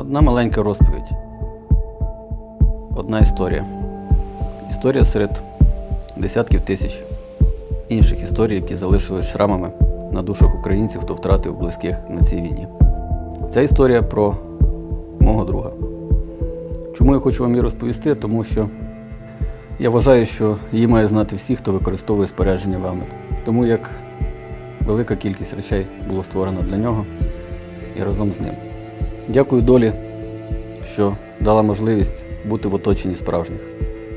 Одна маленька розповідь. Одна історія. Історія серед десятків тисяч інших історій, які залишились шрамами на душах українців, хто втратив близьких на цій війні. Ця історія про мого друга. Чому я хочу вам її розповісти? Тому що я вважаю, що її має знати всі, хто використовує спорядження Велмет. Тому як велика кількість речей було створено для нього і разом з ним. Дякую долі, що дала можливість бути в оточенні справжніх.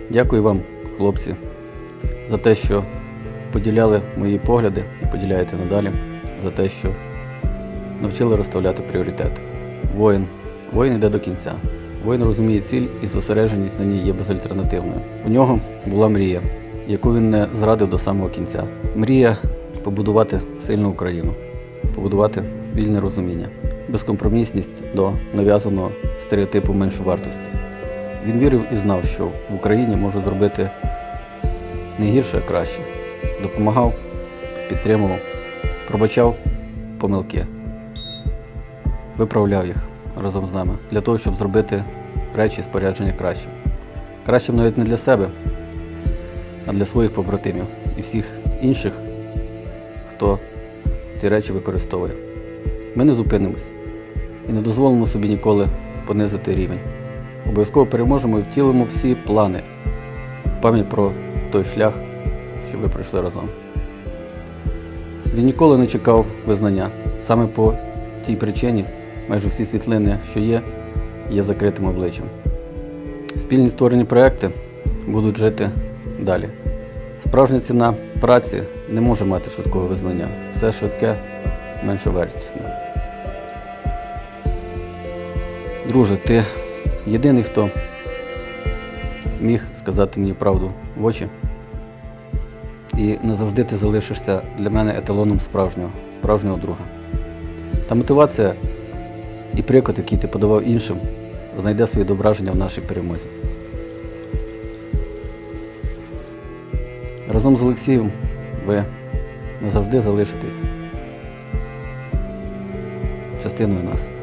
Дякую вам, хлопці, за те, що поділяли мої погляди і поділяєте надалі, за те, що навчили розставляти пріоритети. Воїн. Воїн йде до кінця. Воїн розуміє ціль і зосередженість на ній є безальтернативною. У нього була мрія, яку він не зрадив до самого кінця. Мрія побудувати сильну Україну, побудувати вільне розуміння, безкомпромісність до нав'язаного стереотипу меншовартості. Він вірив і знав, що в Україні може зробити не гірше, а краще. Допомагав, підтримував, пробачав помилки, виправляв їх разом з нами для того, щоб зробити речі і спорядження кращим. Кращим навіть не для себе, а для своїх побратимів і всіх інших, хто ці речі використовує. Ми не зупинимось і не дозволимо собі ніколи понизити рівень. Обов'язково переможемо і втілимо всі плани в пам'ять про той шлях, що ви пройшли разом. Він ніколи не чекав визнання. Саме по тій причині майже всі світлини, що є, є закритим обличчям. Спільні створені проекти будуть жити далі. Справжня ціна праці не може мати швидкого визнання. Все швидке, меншовартісне. Друже, ти єдиний, хто міг сказати мені правду в очі. І назавжди ти залишишся для мене еталоном справжнього, справжнього друга. Та мотивація і приклад, який ти подавав іншим, знайде своє відображення в нашій перемозі. Разом з Олексієм ви назавжди залишитесь частиною нас.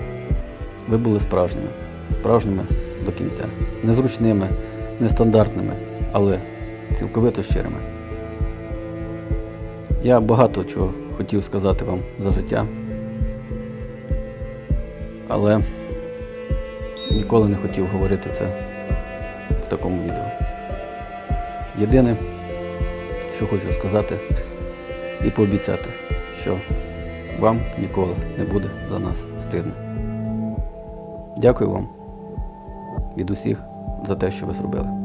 Ви були справжніми, справжніми до кінця, незручними, нестандартними, але цілковито щирими. Я багато чого хотів сказати вам за життя, але ніколи не хотів говорити це в такому відео. Єдине, що хочу сказати і пообіцяти, що вам ніколи не буде за нас стидно. Дякую вам від усіх за те, що ви зробили.